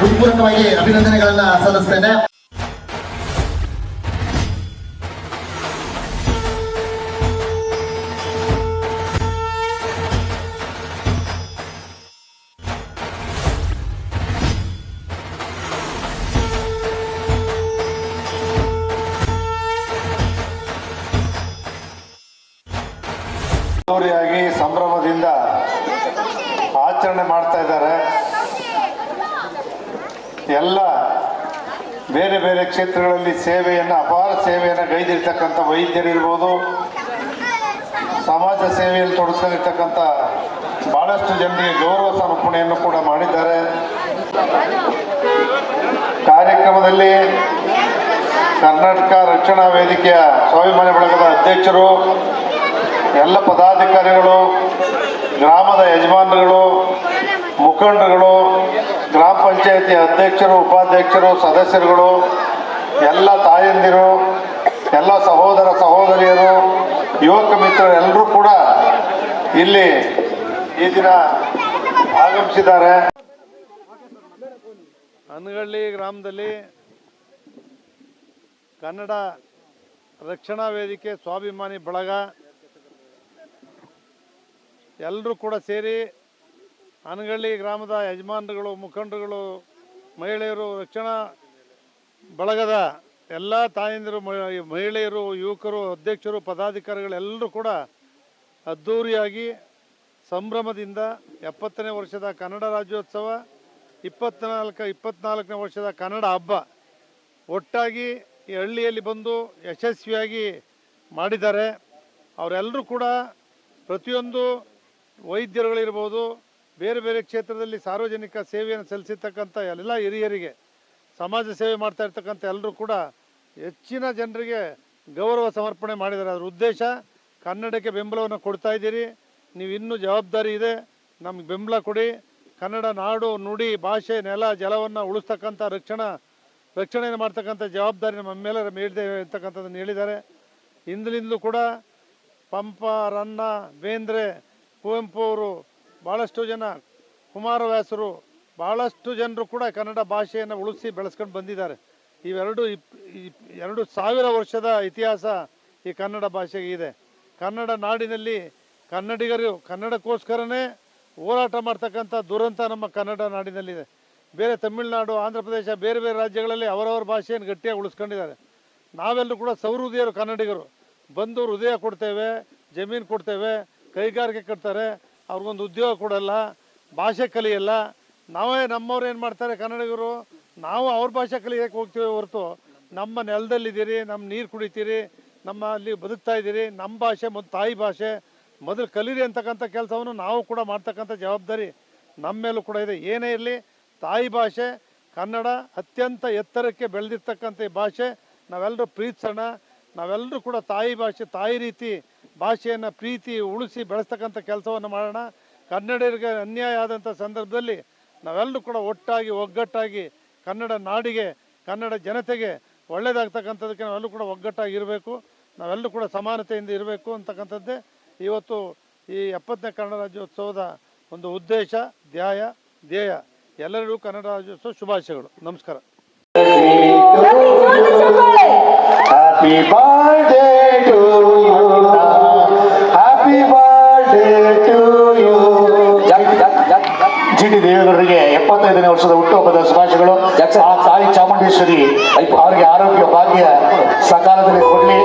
ಹೃತ್ಪೂರ್ವಕವಾಗಿ ಅಭಿನಂದನೆಗಳನ್ನ ಸಲ್ಲಿಸ್ತೇನೆ. ಸಂಭ್ರಮದಿಂದ ಆಚರಣೆ ಮಾಡ್ತಾ ಇದ್ದಾರೆ. ಎಲ್ಲ ಬೇರೆ ಬೇರೆ ಕ್ಷೇತ್ರಗಳಲ್ಲಿ ಸೇವೆಯನ್ನು, ಅಪಾರ ಸೇವೆಯನ್ನು ಗೈದಿರ್ತಕ್ಕಂಥ ವೈದ್ಯರಿರ್ಬೋದು, ಸಮಾಜ ಸೇವೆಯಲ್ಲಿ ತೊಡಸ್ಕೊಂಡಿರ್ತಕ್ಕಂಥ ಬಹಳಷ್ಟು ಜನರಿಗೆ ಗೌರವ ಸಮರ್ಪಣೆಯನ್ನು ಕೂಡ ಮಾಡಿದ್ದಾರೆ. ಕಾರ್ಯಕ್ರಮದಲ್ಲಿ ಕರ್ನಾಟಕ ರಕ್ಷಣಾ ವೇದಿಕೆಯ ಸ್ವಾಭಿಮಾನಿ ಬಳಗದ ಅಧ್ಯಕ್ಷರು, ಎಲ್ಲ ಪದಾಧಿಕಾರಿಗಳು, ಗ್ರಾಮದ ಯಜಮಾನರುಗಳು, ಮುಖಂಡರುಗಳು ಗ್ರಾಮ ಪಂಚಾಯತಿ ಅಧ್ಯಕ್ಷರು, ಉಪಾಧ್ಯಕ್ಷರು, ಸದಸ್ಯರುಗಳು, ಎಲ್ಲ ತಾಯಂದಿರು, ಎಲ್ಲ ಸಹೋದರ ಸಹೋದರಿಯರು, ಯುವಕ ಮಿತ್ರರು ಎಲ್ಲರೂ ಕೂಡ ಇಲ್ಲಿ ಈ ದಿನ ಆಗಮಿಸಿದ್ದಾರೆ. ಹನಗಳ್ಳಿ ಗ್ರಾಮದಲ್ಲಿ ಕನ್ನಡ ರಕ್ಷಣಾ ವೇದಿಕೆ ಸ್ವಾಭಿಮಾನಿ ಬಳಗ ಎಲ್ಲರೂ ಕೂಡ ಸೇರಿ ಹನಗಳ್ಳಿ ಗ್ರಾಮದ ಯಜಮಾನರುಗಳು, ಮುಖಂಡರುಗಳು, ಮಹಿಳೆಯರು, ರಕ್ಷಣಾ ಬಳಗದ ಎಲ್ಲ ತಾಯಂದಿರು ಮಹಿಳೆಯರು, ಯುವಕರು, ಅಧ್ಯಕ್ಷರು ಪದಾಧಿಕಾರಿಗಳೆಲ್ಲರೂ ಕೂಡ ಅದ್ಧೂರಿಯಾಗಿ ಸಂಭ್ರಮದಿಂದ ಎಪ್ಪತ್ತನೇ ವರ್ಷದ ಕನ್ನಡ ರಾಜ್ಯೋತ್ಸವ, ಇಪ್ಪತ್ನಾಲ್ಕು, ಇಪ್ಪತ್ನಾಲ್ಕನೇ ವರ್ಷದ ಕನ್ನಡ ಹಬ್ಬ ಒಟ್ಟಾಗಿ ಈ ಹಳ್ಳಿಯಲ್ಲಿ ಬಂದು ಯಶಸ್ವಿಯಾಗಿ ಮಾಡಿದ್ದಾರೆ. ಅವರೆಲ್ಲರೂ ಕೂಡ ಪ್ರತಿಯೊಂದು ವೈದ್ಯರುಗಳಿರ್ಬೋದು ಬೇರೆ ಬೇರೆ ಕ್ಷೇತ್ರದಲ್ಲಿ ಸಾರ್ವಜನಿಕ ಸೇವೆಯನ್ನು ಸಲ್ಲಿಸಿರ್ತಕ್ಕಂಥ ಎಲ್ಲ ಹಿರಿಯರಿಗೆ, ಸಮಾಜ ಸೇವೆ ಮಾಡ್ತಾ ಇರ್ತಕ್ಕಂಥ ಎಲ್ಲರೂ ಕೂಡ ಹೆಚ್ಚಿನ ಜನರಿಗೆ ಗೌರವ ಸಮರ್ಪಣೆ ಮಾಡಿದ್ದಾರೆ. ಅದರ ಉದ್ದೇಶ ಕನ್ನಡಕ್ಕೆ ಬೆಂಬಲವನ್ನು ಕೊಡ್ತಾ ಇದ್ದೀರಿ. ನೀವು ಇನ್ನೂ ಜವಾಬ್ದಾರಿ ಇದೆ. ನಮ್ಗೆ ಬೆಂಬಲ ಕೊಡಿ. ಕನ್ನಡ ನಾಡು, ನುಡಿ, ಭಾಷೆ, ನೆಲ, ಜಲವನ್ನು ಉಳಿಸ್ತಕ್ಕಂಥ ರಕ್ಷಣಾ, ರಕ್ಷಣೆಯನ್ನು ಮಾಡ್ತಕ್ಕಂಥ ಜವಾಬ್ದಾರಿ ನಮ್ಮ ಮೇಲೆ ಮೇಲಿದೆ ಅಂತಕ್ಕಂಥದ್ದನ್ನು ಹೇಳಿದ್ದಾರೆ. ಹಿಂದಿನಿಂದಲೂ ಕೂಡ ಪಂಪ, ರನ್ನ, ಬೇಂದ್ರೆ, ಕುವೆಂಪು ಅವರು ಭಾಳಷ್ಟು ಜನ ಕುಮಾರವ್ಯಾಸರು ಭಾಳಷ್ಟು ಜನರು ಕೂಡ ಕನ್ನಡ ಭಾಷೆಯನ್ನು ಉಳಿಸಿ ಬೆಳೆಸ್ಕೊಂಡು ಬಂದಿದ್ದಾರೆ. ಇವೆರಡು ಇಪ್, ಎರಡು ಸಾವಿರ ವರ್ಷದ ಇತಿಹಾಸ ಈ ಕನ್ನಡ ಭಾಷೆಗೆ ಇದೆ. ಕನ್ನಡ ನಾಡಿನಲ್ಲಿ ಕನ್ನಡಿಗರು ಕನ್ನಡಕ್ಕೋಸ್ಕರನೇ ಹೋರಾಟ ಮಾಡ್ತಕ್ಕಂಥ ದುರಂತ ನಮ್ಮ ಕನ್ನಡ ನಾಡಿನಲ್ಲಿದೆ. ಬೇರೆ ತಮಿಳುನಾಡು, ಆಂಧ್ರ ಪ್ರದೇಶ, ಬೇರೆ ಬೇರೆ ರಾಜ್ಯಗಳಲ್ಲಿ ಅವರವರ ಭಾಷೆಯನ್ನು ಗಟ್ಟಿಯಾಗಿ ಉಳಿಸ್ಕೊಂಡಿದ್ದಾರೆ. ನಾವೆಲ್ಲರೂ ಕೂಡ ಸೌಹೃದಯರು ಕನ್ನಡಿಗರು. ಬಂದು ಹೃದಯ ಕೊಡ್ತೇವೆ, ಜಮೀನು ಕೊಡ್ತೇವೆ, ಕೈಗಾರಿಕೆ ಕಟ್ತಾರೆ. ಅವ್ರಿಗೊಂದು ಉದ್ಯೋಗ ಕೊಡಲ್ಲ, ಭಾಷೆ ಕಲಿಯಲ್ಲ. ನಾವೇ ನಮ್ಮವ್ರು ಏನು ಮಾಡ್ತಾರೆ ಕನ್ನಡಿಗರು? ನಾವು ಅವ್ರ ಭಾಷೆ ಕಲಿಯೋಕ್ಕೆ ಹೋಗ್ತೀವಿ ಹೊರತು ನಮ್ಮ ನೆಲದಲ್ಲಿದ್ದೀರಿ, ನಮ್ಮ ನೀರು ಕುಡಿತೀರಿ, ನಮ್ಮ ಅಲ್ಲಿ ಬದುಕ್ತಾ ಇದ್ದೀರಿ, ನಮ್ಮ ಭಾಷೆ ಮತ್ತು ತಾಯಿ ಭಾಷೆ, ಮೊದಲು ಕಲೀರಿ ಅಂತಕ್ಕಂಥ ಕೆಲಸವನ್ನು ನಾವು ಕೂಡ ಮಾಡ್ತಕ್ಕಂಥ ಜವಾಬ್ದಾರಿ ನಮ್ಮ ಮೇಲೂ ಕೂಡ ಇದೆ. ಏನೇ ಇರಲಿ, ತಾಯಿ ಭಾಷೆ, ಕನ್ನಡ ಅತ್ಯಂತ ಎತ್ತರಕ್ಕೆ ಬೆಳೆದಿರ್ತಕ್ಕಂಥ ಭಾಷೆ, ನಾವೆಲ್ಲರೂ ಪ್ರೀತಿಸೋಣ ನಾವೆಲ್ಲರೂ ಕೂಡ ತಾಯಿ ಭಾಷೆ, ತಾಯಿ ರೀತಿ ಭಾಷೆಯನ್ನು ಪ್ರೀತಿ ಉಳಿಸಿ ಬೆಳೆಸ್ತಕ್ಕಂಥ ಕೆಲಸವನ್ನು ಮಾಡೋಣ. ಕನ್ನಡಿಗರಿಗೆ ಅನ್ಯಾಯ ಆದಂಥ ಸಂದರ್ಭದಲ್ಲಿ ನಾವೆಲ್ಲರೂ ಕೂಡ ಒಟ್ಟಾಗಿ, ಒಗ್ಗಟ್ಟಾಗಿ ಕನ್ನಡ ನಾಡಿಗೆ, ಕನ್ನಡ ಜನತೆಗೆ ಒಳ್ಳೆಯದಾಗ್ತಕ್ಕಂಥದ್ದಕ್ಕೆ ನಾವೆಲ್ಲರೂ ಕೂಡ ಒಗ್ಗಟ್ಟಾಗಿ ಇರಬೇಕು. ನಾವೆಲ್ಲರೂ ಕೂಡ ಸಮಾನತೆಯಿಂದ ಇರಬೇಕು ಅಂತಕ್ಕಂಥದ್ದೇ ಇವತ್ತು ಈ ಎಪ್ಪತ್ತನೇ ಕನ್ನಡ ರಾಜ್ಯೋತ್ಸವದ ಒಂದು ಉದ್ದೇಶ, ಧ್ಯಾಯ, ಧ್ಯೇಯ. ಎಲ್ಲರಿಗೂ ಕನ್ನಡ ರಾಜ್ಯೋತ್ಸವ ಶುಭಾಶಯಗಳು. ನಮಸ್ಕಾರ. ಜಿ ಟಿ ದೇವೇಗೌಡರಿಗೆ ಎಪ್ಪತ್ತೈದನೇ ವರ್ಷದ ಹುಟ್ಟುಹಬ್ಬದ ಶುಭಾಶಯಗಳು. ಆ ತಾಯಿ ಚಾಮುಂಡೇಶ್ವರಿ ಅವರಿಗೆ ಆರೋಗ್ಯ ಭಾಗ್ಯ ಸಕಾಲದಲ್ಲಿ ಕೊಡಲಿ.